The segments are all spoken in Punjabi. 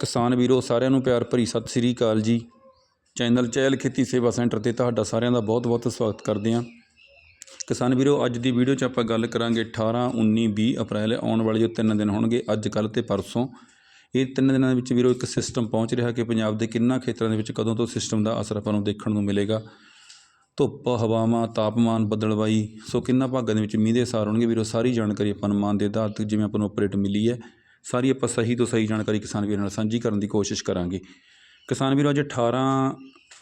ਕਿਸਾਨ ਵੀਰੋ, ਸਾਰਿਆਂ ਨੂੰ ਪਿਆਰ ਭਰੀ ਸਤਿ ਸ੍ਰੀ ਅਕਾਲ ਜੀ। ਚੈਨਲ ਚਹਿਲ ਖੇਤੀ ਸੇਵਾ ਸੈਂਟਰ ਤੇ ਤੁਹਾਡਾ ਸਾਰਿਆਂ ਦਾ ਬਹੁਤ-ਬਹੁਤ ਸਵਾਗਤ ਕਰਦੇ ਹਾਂ। ਕਿਸਾਨ ਵੀਰੋ, ਅੱਜ ਦੀ ਵੀਡੀਓ 'ਚ ਆਪਾਂ ਗੱਲ ਕਰਾਂਗੇ 18 19 20 ਅਪ੍ਰੈਲ ਆਉਣ ਵਾਲੇ ਜੋ ਤਿੰਨ ਦਿਨ ਹੋਣਗੇ, ਅੱਜ, ਕੱਲ੍ਹ ਤੇ ਪਰਸੋਂ। ਇਹ ਤਿੰਨ ਦਿਨਾਂ ਦੇ ਵਿੱਚ ਵੀਰੋ, ਇੱਕ ਸਿਸਟਮ ਪਹੁੰਚ ਰਿਹਾ ਕਿ ਪੰਜਾਬ ਦੇ ਕਿੰਨਾ ਖੇਤਰਾਂ ਦੇ ਵਿੱਚ ਕਦੋਂ ਤੋਂ ਸਿਸਟਮ ਦਾ ਅਸਰ ਆਪਾਂ ਨੂੰ ਦੇਖਣ ਨੂੰ ਮਿਲੇਗਾ। ਧੁੱਪ, ਹਵਾਵਾਂ, ਤਾਪਮਾਨ ਬਦਲਵਾਈ, ਸੋ ਕਿੰਨਾ ਭਾਗਾਂ ਦੇ ਵਿੱਚ ਮੀਂਹ ਦੇ ਅਸਾਰ ਹੋਣਗੇ ਵੀਰੋ, ਸਾਰੀ ਜਾਣਕਾਰੀ ਆਪਾਂ ਨੂੰ ਮਾਨ ਦੇ ਆਧਾਰ ਤੇ ਜਿਵੇਂ ਆਪਾਂ ਨੂੰ ਅਪਡੇਟ ਮਿਲੀ ਹੈ। ਸਾਰੀ ਆਪਾਂ ਸਹੀ ਤੋਂ ਸਹੀ ਜਾਣਕਾਰੀ ਕਿਸਾਨ ਵੀਰਾਂ ਨਾਲ ਸਾਂਝੀ ਕਰਨ ਦੀ ਕੋਸ਼ਿਸ਼ ਕਰਾਂਗੇ। ਕਿਸਾਨ ਵੀਰੋ, ਅੱਜ 18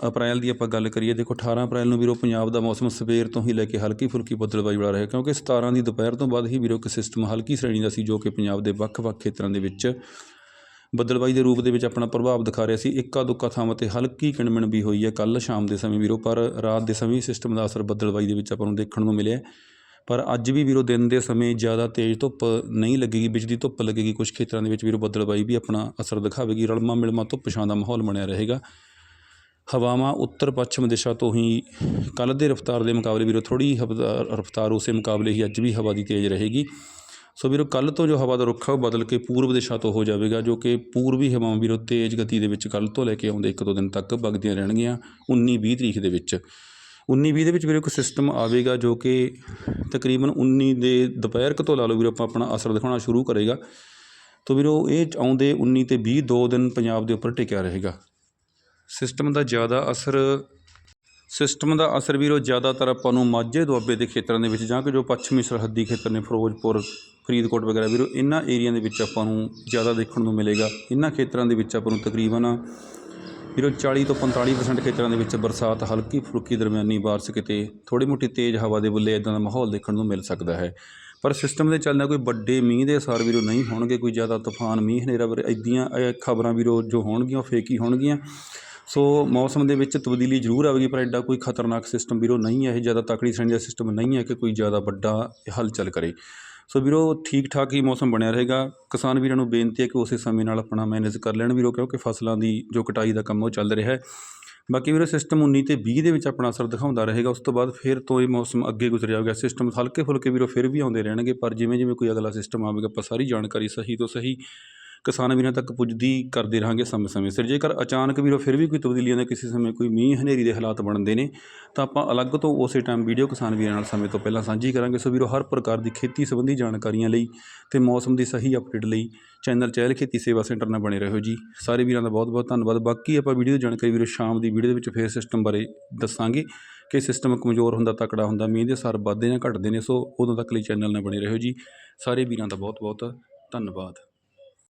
ਅਪ੍ਰੈਲ ਦੀ ਆਪਾਂ ਗੱਲ ਕਰੀਏ, ਦੇਖੋ 18 ਅਪ੍ਰੈਲ ਨੂੰ ਵੀਰੋ ਪੰਜਾਬ ਦਾ ਮੌਸਮ ਸਵੇਰ ਤੋਂ ਹੀ ਲੈ ਕੇ ਹਲਕੀ ਫੁਲਕੀ ਬੱਦਲਵਾਈ ਵਾਲਾ ਰਿਹਾ, ਕਿਉਂਕਿ 17 ਦੀ ਦੁਪਹਿਰ ਤੋਂ ਬਾਅਦ ਹੀ ਵੀਰੋ ਇੱਕ ਸਿਸਟਮ ਹਲਕੀ ਸ਼੍ਰੇਣੀ ਦਾ ਸੀ, ਜੋ ਕਿ ਪੰਜਾਬ ਦੇ ਵੱਖ-ਵੱਖ ਖੇਤਰਾਂ ਦੇ ਵਿੱਚ ਬੱਦਲਵਾਈ ਦੇ ਰੂਪ ਦੇ ਵਿੱਚ ਆਪਣਾ ਪ੍ਰਭਾਵ ਦਿਖਾ ਰਿਹਾ ਸੀ। ਇੱਕਾ ਦੁੱਕਾ ਥਾਵਾਂ ਤੇ ਹਲਕੀ ਕਿਣਮਿਣ ਵੀ ਹੋਈ ਹੈ। ਕੱਲ ਸ਼ਾਮ ਦੇ ਸਮੇਂ ਵੀਰੋ, ਪਰ ਰਾਤ ਦੇ ਸਮੇਂ ਸਿਸਟਮ ਦਾ ਅਸਰ ਬੱਦਲਵਾਈ ਦੇ ਵਿੱਚ ਆਪਾਂ ਨੂੰ ਦੇਖਣ ਨੂੰ ਮਿਲਿਆ। ਪਰ ਅੱਜ ਵੀ ਵੀਰੋ ਦਿਨ ਦੇ ਸਮੇਂ ਜ਼ਿਆਦਾ ਤੇਜ਼ ਧੁੱਪ ਨਹੀਂ ਲੱਗੇਗੀ, ਬਿਜਲੀ ਧੁੱਪ ਲੱਗੇਗੀ ਕੁਝ ਖੇਤਰਾਂ ਦੇ ਵਿੱਚ ਵੀਰੋ ਬੱਦਲਵਾਈ ਵੀ ਆਪਣਾ ਅਸਰ ਦਿਖਾਵੇਗੀ, ਰਲਮਾ ਮਿਲਮਾ ਧੁੱਪ ਛਾਂ ਦਾ ਮਾਹੌਲ ਬਣਿਆ ਰਹੇਗਾ। ਹਵਾਵਾਂ ਉੱਤਰ ਪੱਛਮ ਦਿਸ਼ਾ ਤੋਂ ਹੀ ਕੱਲ੍ਹ ਦੇ ਰਫ਼ਤਾਰ ਦੇ ਮੁਕਾਬਲੇ ਵੀਰੋ ਥੋੜੀ ਰਫ਼ਤਾਰ ਉਸੇ ਮੁਕਾਬਲੇ ਹੀ ਅੱਜ ਵੀ ਹਵਾ ਦੀ ਤੇਜ਼ ਰਹੇਗੀ। ਸੋ ਵੀਰੋ ਕੱਲ ਤੋਂ ਜੋ ਹਵਾ ਦਾ ਰੁੱਖ ਆ ਉਹ ਬਦਲ ਕੇ ਪੂਰਬ ਦਿਸ਼ਾ ਤੋਂ ਹੋ ਜਾਵੇਗਾ, ਜੋ ਕਿ ਪੂਰਬੀ ਹਵਾਵਾਂ ਵੀਰੋ ਤੇਜ਼ ਗਤੀ ਦੇ ਵਿੱਚ ਕੱਲ ਤੋਂ ਲੈ ਕੇ ਆਉਂਦੇ ਇੱਕ ਦੋ ਦਿਨ ਤੱਕ ਵਗਦੀਆਂ ਰਹਿਣਗੀਆਂ 19 20 ਤਰੀਕ ਦੇ ਵਿੱਚ। ਉੱਨੀ ਵੀਹ ਦੇ ਵਿੱਚ ਵੀਰੋ ਇੱਕ ਸਿਸਟਮ ਆਵੇਗਾ ਜੋ ਕਿ ਤਕਰੀਬਨ 19 ਦੇ ਦੁਪਹਿਰ ਕੁ ਤੋਂ ਲਾ ਲਓ ਵੀਰੋ ਆਪਾਂ ਆਪਣਾ ਅਸਰ ਦਿਖਾਉਣਾ ਸ਼ੁਰੂ ਕਰੇਗਾ। ਤੋ ਵੀਰੋ ਇਹ ਆਉਂਦੇ 19 ਤੇ ਵੀਹ ਦੋ ਦਿਨ ਪੰਜਾਬ ਦੇ ਉੱਪਰ ਟਿਕਿਆ ਰਹੇਗਾ। ਸਿਸਟਮ ਦਾ ਜ਼ਿਆਦਾ ਅਸਰ ਸਿਸਟਮ ਦਾ ਅਸਰ ਵੀਰੋ ਜ਼ਿਆਦਾਤਰ ਆਪਾਂ ਨੂੰ ਮਾਝੇ ਦੁਆਬੇ ਦੇ ਖੇਤਰਾਂ ਦੇ ਵਿੱਚ ਜਾਂ ਕਿ ਜੋ ਪੱਛਮੀ ਸਰਹੱਦੀ ਖੇਤਰ ਨੇ ਫਿਰੋਜ਼ਪੁਰ, ਫਰੀਦਕੋਟ ਵਗੈਰਾ ਵੀਰੋ ਇਹਨਾਂ ਏਰੀਆ ਦੇ ਵਿੱਚ ਆਪਾਂ ਨੂੰ ਜ਼ਿਆਦਾ ਦੇਖਣ ਨੂੰ ਮਿਲੇਗਾ। ਇਹਨਾਂ ਖੇਤਰਾਂ ਦੇ ਵਿੱਚ ਆਪਾਂ ਨੂੰ ਤਕਰੀਬਨ ਵੀਰੋ 40 ਤੋਂ 45% ਖੇਤਰਾਂ ਦੇ ਵਿੱਚ ਬਰਸਾਤ ਹਲਕੀ ਫੁਲਕੀ ਦਰਮਿਆਨੀ ਬਾਰਿਸ਼ ਕਿਤੇ ਥੋੜੀ ਮੋਟੀ ਤੇਜ਼ ਹਵਾ ਦੇ ਬੁੱਲੇ ਇਦਾਂ ਦਾ ਮਾਹੌਲ ਦੇਖਣ ਨੂੰ ਮਿਲ ਸਕਦਾ ਹੈ। ਪਰ ਸਿਸਟਮ ਦੇ ਚੱਲਦਾ ਕੋਈ ਵੱਡੇ ਮੀਂਹ ਦੇ ਅਸਰ ਵੀਰੋ ਨਹੀਂ ਹੋਣਗੇ, ਕੋਈ ਜ਼ਿਆਦਾ ਤੂਫਾਨ, ਮੀਂਹ ਹਨੇਰਾ ਵੀਰੋ ਇਦੀਆਂ ਖਬਰਾਂ ਵੀਰੋ ਜੋ ਹੋਣਗੀਆਂ, ਉਹ ਫੇਕ ਹੀ ਹੋਣਗੀਆਂ। ਸੋ ਮੌਸਮ ਦੇ ਵਿੱਚ ਤਬਦੀਲੀ ਜ਼ਰੂਰ ਆਵੇਗੀ, ਪਰ ਐਡਾ ਕੋਈ ਖਤਰਨਾਕ ਸਿਸਟਮ ਵੀਰੋ ਨਹੀਂ ਹੈ। ਇਹ ਜ਼ਿਆਦਾ ਤਕੜੀ ਸ਼੍ਰੇਣੀ ਦਾ ਸਿਸਟਮ ਨਹੀਂ ਹੈ ਕਿ ਕੋਈ ਜ਼ਿਆਦਾ ਵੱਡਾ ਹਲਚਲ ਕਰੇ। ਸੋ ਵੀਰੋ ਠੀਕ ਠਾਕ ਹੀ ਮੌਸਮ ਬਣਿਆ ਰਹੇਗਾ। ਕਿਸਾਨ ਵੀਰਾਂ ਨੂੰ ਬੇਨਤੀ ਹੈ ਕਿ ਉਸੇ ਸਮੇਂ ਨਾਲ ਆਪਣਾ ਮੈਨੇਜ ਕਰ ਲੈਣ ਵੀਰੋ, ਕਿਉਂਕਿ ਫਸਲਾਂ ਦੀ ਜੋ ਕਟਾਈ ਦਾ ਕੰਮ ਉਹ ਚੱਲ ਰਿਹਾ ਹੈ। ਬਾਕੀ ਵੀਰੋ ਸਿਸਟਮ 19 ਤੇ 20 ਦੇ ਵਿੱਚ ਆਪਣਾ ਅਸਰ ਦਿਖਾਉਂਦਾ ਰਹੇਗਾ। ਉਸ ਤੋਂ ਬਾਅਦ ਫਿਰ ਤੋਂ ਇਹ ਮੌਸਮ ਅੱਗੇ ਗੁਜ਼ਰ ਜਾਵੇਗਾ ਸਿਸਟਮ ਹਲਕੇ ਫੁਲਕੇ ਵੀਰੋ, ਫਿਰ ਵੀ ਆਉਂਦੇ ਰਹਿਣਗੇ, ਪਰ ਜਿਵੇਂ ਜਿਵੇਂ ਕੋਈ ਅਗਲਾ ਸਿਸਟਮ ਆਵੇਗਾ, ਆਪਾਂ ਸਾਰੀ ਜਾਣਕਾਰੀ ਸਹੀ ਤੋਂ ਸਹੀ ਕਿਸਾਨ ਵੀਰਾਂ ਤੱਕ ਪੁੱਜਦੀ ਕਰਦੇ ਰਹਾਂਗੇ ਸਮੇਂ ਸਮੇਂ ਸਿਰ। ਜੇਕਰ ਅਚਾਨਕ ਵੀਰੋ ਫਿਰ ਵੀ ਕੋਈ ਤਬਦੀਲੀਆਂ ਦਾ ਕਿਸੇ ਸਮੇਂ ਕੋਈ ਮੀਂਹ ਹਨੇਰੀ ਦੇ ਹਾਲਾਤ ਬਣਦੇ ਨੇ, ਤਾਂ ਆਪਾਂ ਅਲੱਗ ਤੋਂ ਉਸੇ ਟਾਈਮ ਵੀਡੀਓ ਕਿਸਾਨ ਵੀਰਾਂ ਨਾਲ ਸਮੇਂ ਤੋਂ ਪਹਿਲਾਂ ਸਾਂਝੀ ਕਰਾਂਗੇ। ਸੋ ਵੀਰੋ, ਹਰ ਪ੍ਰਕਾਰ ਦੀ ਖੇਤੀ ਸੰਬੰਧੀ ਜਾਣਕਾਰੀਆਂ ਲਈ ਤੇ ਮੌਸਮ ਦੀ ਸਹੀ ਅਪਡੇਟ ਲਈ ਚੈਨਲ ਚਹਿਲ ਖੇਤੀ ਸੇਵਾ ਸੈਂਟਰ ਨਾਲ ਬਣੇ ਰਹੋ ਜੀ। ਸਾਰੇ ਵੀਰਾਂ ਦਾ ਬਹੁਤ ਬਹੁਤ ਧੰਨਵਾਦ। ਬਾਕੀ ਆਪਾਂ ਵੀਡੀਓ ਦੀ ਜਾਣਕਾਰੀ ਵੀਰੋ ਸ਼ਾਮ ਦੀ ਵੀਡੀਓ ਦੇ ਵਿੱਚ ਫੇਰ ਸਿਸਟਮ ਬਾਰੇ ਦੱਸਾਂਗੇ ਕਿ ਸਿਸਟਮ ਕਮਜ਼ੋਰ ਹੁੰਦਾ, ਤਕੜਾ ਹੁੰਦਾ, ਮੀਂਹ ਦੇ ਅਸਰ ਵੱਧਦੇ ਜਾਂ ਘਟਦੇ ਨੇ। ਸੋ ਉਦੋਂ ਤੱਕ ਲਈ ਚੈਨਲ ਨਾਲ ਬਣੇ ਰਹੋ ਜੀ। ਸਾਰੇ ਵੀਰਾਂ ਦਾ ਬਹੁਤ ਬਹੁਤ ਧੰਨਵਾਦ।